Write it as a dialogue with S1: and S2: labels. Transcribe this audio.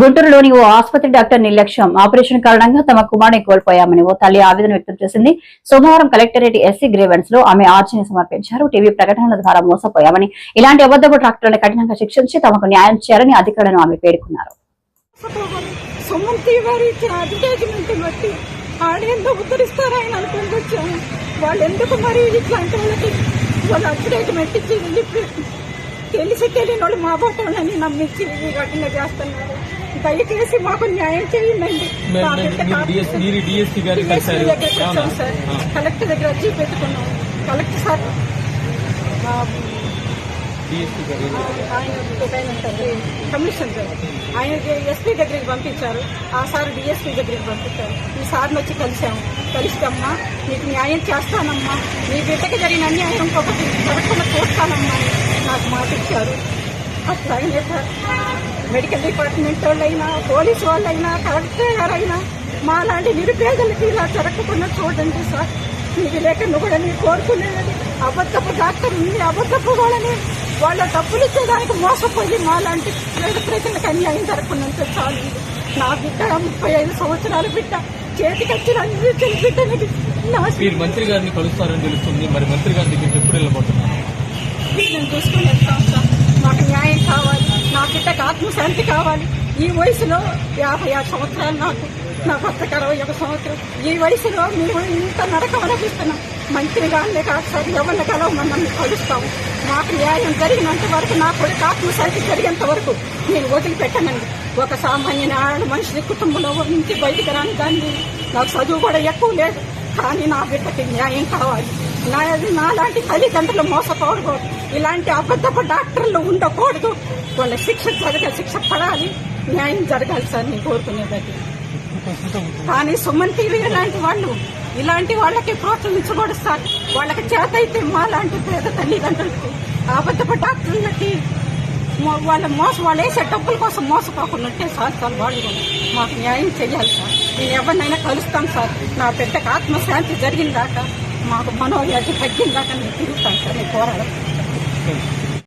S1: గుంటూరులోని ఓ ఆసుపత్రి డాక్టర్ నిర్లక్ష్యం ఆపరేషన్ కారణంగా తమ కుమారుని కోల్పోయామని ఓ తల్లి ఆవేదన వ్యక్తం చేసింది. సోమవారం కలెక్టరేట్ ఎస్సీ గ్రేవెన్స్లో ఆమె ఆర్జీని సమర్పించారు. టీవీ ప్రకటనల ద్వారా మోసపోయామని ఇలాంటి అబద్దపు డాక్టర్లను కఠినంగా శిక్షించి తమకు న్యాయం చేయాలని అధికారులను ఆమె పేర్కొన్నారు.
S2: సుమంతి వారి ఇచ్చిన అడ్వర్టైజ్మెంట్ బట్టి ఆడ ఎందుకు ఉద్ధరిస్తారు ఆయన వచ్చాము వాళ్ళు ఎందుకు మరి ఇట్లాంటి వాళ్ళకి వాళ్ళు అడ్వర్టైజ్మెంట్ ఇచ్చి తెలిసి తెలియని వాళ్ళు మా బాటని నమ్మించి ఈ రకంగా చేస్తున్నారు. దయచేసి మాకు న్యాయం చేయండి
S3: మరి-
S2: మా
S3: మరి
S2: బిడ్డ
S3: మీరు
S2: కాదు.
S3: DS మీరు డిఎస్పీ గారికి
S2: DSP
S3: కలిసారు
S2: దగ్గరికి వచ్చాం
S3: అవునా?
S2: సార్
S3: ఆ.
S2: కలెక్టర్ దగ్గర వచ్చి పెట్టుకున్నాం కలెక్టర్ సార్ ఆ,
S3: డిఎస్పీ గారు ఏం చెప్పారు?
S2: ఆయన ఒక ఆయన ఉంటారు, కమిషన్ సార్ ఆయన ఎస్పీ దగ్గరికి పంపించారు ఆ సార్ డిఎస్పీ దగ్గరికి పంపించారు ఈ సార్ని వచ్చి కలిసాము కలిస్తామ్మా నీకు న్యాయం చేస్తానమ్మా నీ బిడ్డకి జరిగిన అన్యాయం ఇంకొకటి జరగకుండా చూస్తానమ్మా అని నాకు మాట ఇచ్చారు అట్లా అయినా సార్ మెడికల్ డిపార్ట్మెంట్ వాళ్ళైనా పోలీసు వాళ్ళైనా కలెక్టర్ గారైనా మా లాంటి నిరుపేదలకి ఇలా జరగకుండా చూడండి సార్. ఇది లేక నువ్వు కూడా నేను కోరుకునేది అబద్ధపు డాక్టర్ ఉంది అబద్ధపు వాళ్ళని వాళ్ళ డబ్బులు ఇచ్చేదానికి మోసపోయి మా లాంటి పేద ప్రజలకు అన్యాయం జరగకుండా చాలు నా బిడ్డ ముప్పై ఐదు సంవత్సరాల బిడ్డ చేతికొచ్చిన అన్ని బిడ్డని నాశనం
S3: మీరు మంత్రి గారిని కలుస్తారని తెలుస్తుంది. మరి మంత్రి గారి దగ్గరికి ఎప్పుడు వెళ్ళబోతున్నారు?
S2: నేను చూసుకుని సార్ మాకు న్యాయం కావాలి నా బిడ్డకు ఆత్మశాంతి కావాలి. ఈ వయసులో యాభై ఆరు సంవత్సరాలు నాకు నా భర్తకు అరవై ఒక సంవత్సరం. ఈ వయసులో మేము ఇంత నడక అనిపిస్తున్నాం మంత్రి గానే కాదు సార్ ఎవరిని మమ్మల్ని కలుస్తాము. మాకు న్యాయం జరిగినంత వరకు నా కొడుకు ఆత్మశాంతి జరిగేంత వరకు నేను వదిలిపెట్టనండి. ఒక సామాన్య ఆడ మనిషి కుటుంబంలో నుంచి బయటకు రాని దాన్ని నాకు చదువు కూడా ఎక్కువ లేదు. కానీ నా బిడ్డకి న్యాయం కావాలి. నాది నాలాంటి తల్లిదండ్రులు మోసకూడదు ఇలాంటి అబద్ధపు డాక్టర్లు ఉండకూడదు. వాళ్ళ శిక్ష జరగ శిక్ష పడాలి న్యాయం జరగాలి సార్ నేను కోరుకునేది. కానీ సుమన్ టీవీ ఇలాంటి వాళ్ళు ఇలాంటి వాళ్ళకి ప్రోత్సహించకూడదు సార్. వాళ్ళకి చేత అయితే మా లాంటి పేద తల్లిదండ్రులకి అబద్ధపు డాక్టర్లకి వాళ్ళ మోస వాళ్ళు వేసే డబ్బుల కోసం మోసపోకుండా ఉంటే సార్ సార్ వాళ్ళు మాకు న్యాయం చేయాలి సార్. నేను ఎవరినైనా కలుస్తాను సార్. నా బిడ్డకు ఆత్మశాంతి జరిగిందాక మాకు మనోవ్యాధి తగ్గిందాక నేను తిరుగుతాను సార్. నేను కోరాలి